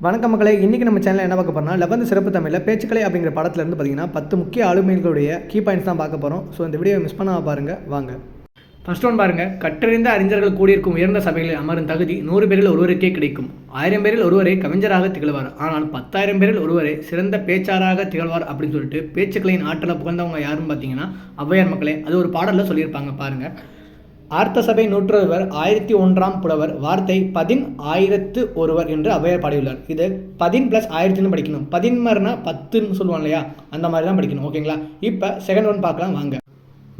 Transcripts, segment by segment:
வணக்கம் மக்களே இன்றைக்கி நம்ம சேனலில் என்ன பார்க்க போகிறோம்னா லெவன்த் சிறப்பு தமிழில் பேச்சுக்கலை அப்படிங்கிற படத்துலேருந்து பார்த்தீங்கன்னா பத்து முக்கிய ஆளுமைகளுடைய கீ பாயிண்ட்ஸ் தான் பார்க்க போகிறோம் ஸோ இந்த வீடியோ மிஸ் பண்ணாம பாருங்க வாங்க. ஃபர்ஸ்ட் ஒன் பாருங்க கற்றறிந்த அறிஞர்கள் கூடியிருக்கும் உயர்ந்த சபைகளில் அமரும் தகுதி நூறு பேரில் ஒருவருக்கே கிடைக்கும். ஆயிரம் பேரில் ஒருவரே கவிஞராக திகழ்வார். ஆனால் பத்தாயிரம் பேரில் ஒருவரை சிறந்த பேச்சாராக திகழ்வார் அப்படின்னு சொல்லிட்டு பேச்சுக்களின் ஆற்றலை புகழ்ந்தவங்க யாருன்னு பார்த்தீங்கன்னா ஔவையார் மக்களே. அது ஒரு பாடலில் சொல்லியிருப்பாங்க பாருங்கள் ஆர்த்த சபை நூற்றொருவர் ஆயிரத்தி ஒன்றாம் புலவர் வார்த்தை பதின் ஆயிரத்து ஒருவர் என்று ஔவையார் பாடியுள்ளார். இது பதின் ப்ளஸ் ஆயிரத்துன்னு படிக்கணும். பதின்மர்னா பத்துன்னு சொல்லுவாங்க இல்லையா? அந்த மாதிரி தான் படிக்கணும். ஓகேங்களா? இப்போ செகண்ட் ஒன் பார்க்கலாம் வாங்க.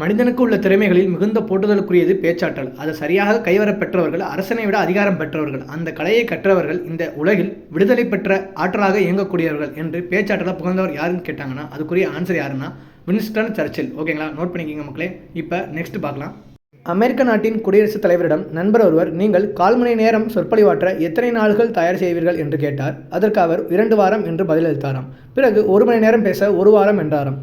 மனிதனுக்கு உள்ள திறமைகளில் மிகுந்த போட்டுதலுக்குரியது பேச்சாற்றல். அதை சரியாக கைவர பெற்றவர்கள் அரசனை விட அதிகாரம் பெற்றவர்கள் அந்த கலையை கற்றவர்கள் இந்த உலகில் விடுதலை பெற்ற ஆற்றலாக இயங்கக்கூடியவர்கள் என்று பேச்சாற்றலை புகழ்ந்தவர் யாருன்னு கேட்டாங்கன்னா அதுக்குரிய ஆன்சர் யாருன்னா வின்ஸ்டன் சர்ச்சில். ஓகேங்களா? நோட் பண்ணிக்கிங்க மக்களே. இப்போ நெக்ஸ்ட் பார்க்கலாம். அமெரிக்க நாட்டின் குடியரசுத் தலைவரிடம் நண்பர் ஒருவர் நீங்கள் கால் மணி நேரம் சொற்பொழிவாற்ற எத்தனை நாள்கள் தயார் செய்வீர்கள்? என்று கேட்டார். அதற்கு அவர் இரண்டு வாரம் என்று பதிலளித்தாராம். பிறகு ஒரு மணி நேரம் பேச ஒரு வாரம் என்றாராம்.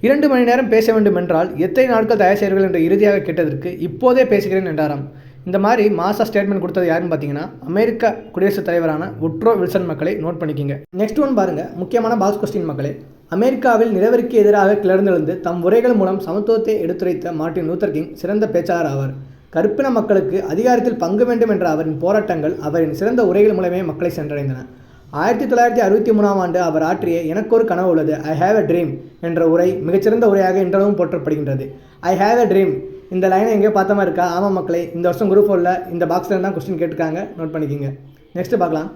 இரண்டு மணி நேரம் பேச வேண்டும் என்றால் எத்தனை நாட்கள் தயார் செய்வீர்கள்? என்று இறுதியாக கேட்டதற்கு இப்போதே பேசுகிறேன் என்றாராம். இந்த மாதிரி மாசா ஸ்டேட்மெண்ட் கொடுத்தது யாருன்னு பார்த்தீங்கன்னா அமெரிக்க குடியரசுத் தலைவரான உட்ரோ வில்சன் மக்களை நோட் பண்ணிக்கிங்க. நெக்ஸ்ட் ஒன் பாருங்க. முக்கியமான பாக்ஸ் கொஸ்டின் மக்களே. அமெரிக்காவில் நிலவரிக்கு எதிராக கிளர்ந்தெழுந்து தம் உரைகள் மூலம் சமத்துவத்தை எடுத்துரைத்த மார்ட்டின் லூத்தர் கிங் சிறந்த பேச்சாளர் ஆவார். கருப்பின மக்களுக்கு அதிகாரத்தில் பங்கு வேண்டும் என்ற அவரின் போராட்டங்கள் அவரின் சிறந்த உரைகள் மூலமே மக்களை சென்றடைந்தன. ஆயிரத்தி தொள்ளாயிரத்தி அறுபத்தி மூணாம் ஆண்டு அவர் ஆற்றிய எனக்கொரு கனவு உள்ளது ஐ ஹேவ் எ ட்ரீம் என்ற உரை மிகச்சிறந்த உரையாக இன்றளவும் போற்றப்படுகின்றது. ஐ ஹேவ் எ ட்ரீம் இந்த லைனை எங்கேயோ பார்த்தமா இருக்கா? ஆமாம் மக்களை இந்த வருஷம் குரூப் ஃபோரில் இந்த பாக்ஸில் தான் கொஸ்டின் கேட்டிருக்காங்க. நோட் பண்ணிக்கிங்க. நெக்ஸ்ட் பார்க்கலாம்.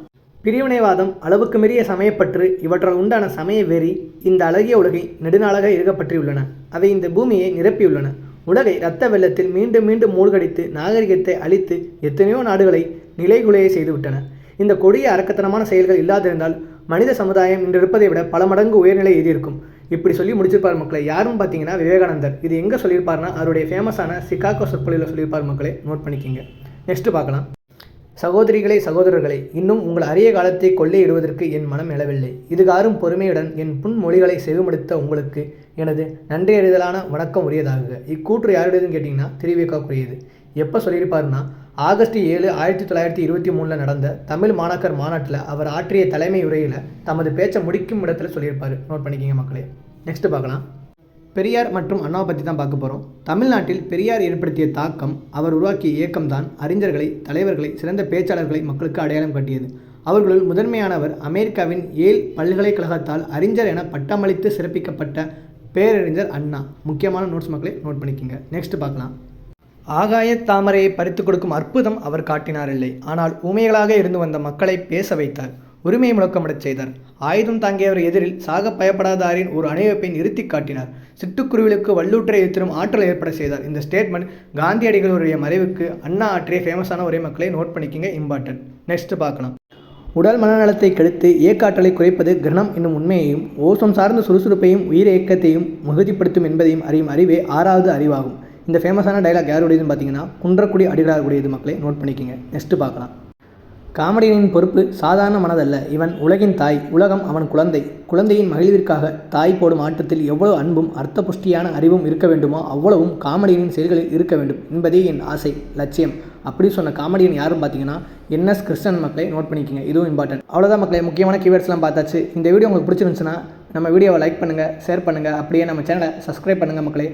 பிரிவினைவாதம் அளவுக்கு மீறிய சமயப்பற்று இவற்றால் உண்டான சமய வெறி இந்த அழகிய உலகை நெடுநாளாக இருக்கப்பற்றியுள்ளன அவை இந்த பூமியை நிரப்பியுள்ளன. உலகை இரத்த வெள்ளத்தில் மீண்டும் மீண்டும் மூழ்கடித்து நாகரிகத்தை அழித்து எத்தனையோ நாடுகளை நிலைகுலையை செய்துவிட்டன. இந்த கொடிய அரக்கத்தனமான செயல்கள் இல்லாதிருந்தால் மனித சமுதாயம் இன்று இருப்பதை விட பல மடங்கு உயர்நிலை எதிர்க்கும். இப்படி சொல்லி முடிச்சிருப்பார் மக்களை. யாரும் பார்த்தீங்கன்னா விவேகானந்தர். இது எங்கே சொல்லியிருப்பார்னா அவருடைய ஃபேமஸான சிகாகோ சொற்பொழிவில் சொல்லியிருப்பார் மக்களை. நோட் பண்ணிக்கிங்க. நெக்ஸ்ட்டு பார்க்கலாம். சகோதரிகளே சகோதரர்களே இன்னும் உங்கள் அரிய காலத்தை கொள்ளையிடுவதற்கு என் மனம் எழவில்லை. இதுகாரும் பொறுமையுடன் என் புன்மொழிகளை செவிமடுத்த உங்களுக்கு எனது நன்றியறிதலான வணக்கம் உரியதாகுக இக்கூற்று யாருடையதுன்னு கேட்டிங்கன்னா தெரிவிக்கக்கூடியது எப்போ சொல்லியிருப்பாருன்னா ஆகஸ்ட் ஏழு ஆயிரத்தி தொள்ளாயிரத்தி இருபத்தி மூணில் நடந்த தமிழ் மாணாக்கர் மாநாட்டில் அவர் ஆற்றிய தலைமை உரையில் தமது பேச்சை முடிக்கும் இடத்துல சொல்லியிருப்பார். நோட் பண்ணிக்கிங்க மக்களே. நெக்ஸ்ட் பார்க்கலாம். பெரியார் மற்றும் அண்ணாவை பற்றி தான் பார்க்க போகிறோம் தமிழ்நாட்டில் பெரியார் ஏற்படுத்திய தாக்கம் அவர் உருவாக்கிய இயக்கம்தான் அறிஞர்களை தலைவர்களை சிறந்த பேச்சாளர்களை மக்களுக்கு அடையாளம் காட்டியது. அவர்களுள் முதன்மையானவர் அமெரிக்காவின் ஏல் பல்கலைக்கழகத்தால் அறிஞர் என பட்டமளித்து சிறப்பிக்கப்பட்ட பேரறிஞர் அண்ணா. முக்கியமான நோட்ஸ் மக்களை நோட் பண்ணிக்கோங்க. நெக்ஸ்ட் பார்க்கலாம். ஆகாய தாமரையை பறித்து கொடுக்கும் அற்புதம் அவர் காட்டினார் இல்லை. ஆனால் ஊமைகளாக இருந்து வந்த மக்களை பேச வைத்தார். உரிமையை முழக்கமிடச் செய்தார். ஆயுதம் தாங்கியவர் எதிரில் சாக பயப்படாதாரின் ஒரு அணிவப்பை நிறுத்தி காட்டினார். சிட்டுக்குருவிலுக்கு வல்லூற்றை எத்திரும் ஆற்றல் ஏற்பட செய்தார். இந்த ஸ்டேட்மெண்ட் காந்தியடிகளுடைய மறைவுக்கு அண்ணா ஆற்றிய ஃபேமஸான ஒரே மக்களை நோட் பண்ணிக்கிங்க இம்பார்ட்டன்ட் நெக்ஸ்ட் பார்க்கலாம். உடல் மனநலத்தை கெடுத்து இயக்காற்றலை குறைப்பது கிரணம் என்னும் உண்மையையும் ஓசம் சார்ந்த சுறுசுறுப்பையும் உயிர் இயக்கத்தையும் மிகுதிப்படுத்தும் என்பதையும் அறியும் அறிவே ஆறாவது அறிவாகும். இந்த ஃபேமஸான டைலாக் யாருடையதுன்னு பார்த்தீங்கன்னா குன்றக்குடி அடிகளாருடையது மக்களை நோட் பண்ணிக்கிங்க. நெக்ஸ்ட் பார்க்கலாம். காமெடியனின் பொறுப்பு சாதாரண மனதல்ல. இவன் உலகின் தாய் உலகம் அவன் குழந்தை. குழந்தையின் மகிழ்விற்காக தாய் போடும் ஆட்டத்தில் எவ்வளவு அன்பும் அர்த்த புஷ்டியான அறிவும் இருக்க வேண்டுமோ அவ்வளவும் காமெடியனின் செயல்களில் இருக்க வேண்டும் என்பதே என் ஆசை லட்சியம். அப்படி சொன்ன காமெடியன் யாரும் பார்த்தீங்கன்னா என்எஸ் கிருஷ்ணன் மக்களை நோட் பண்ணிக்கங்க இதுவும் இம்பார்ட்டன்ட் அவ்வளோதான் மக்களை முக்கியமான கீவேர்ட்ஸ்லாம் பார்த்தாச்சு. இந்த வீடியோ உங்களுக்கு பிடிச்சிருந்துச்சுன்னா நம்ம வீடியோவை லைக் பண்ணுங்கள் ஷேர் பண்ணுங்கள் அப்படியே நம்ம சேனலை சப்ஸ்கிரைப் பண்ணுங்கள் மக்களே.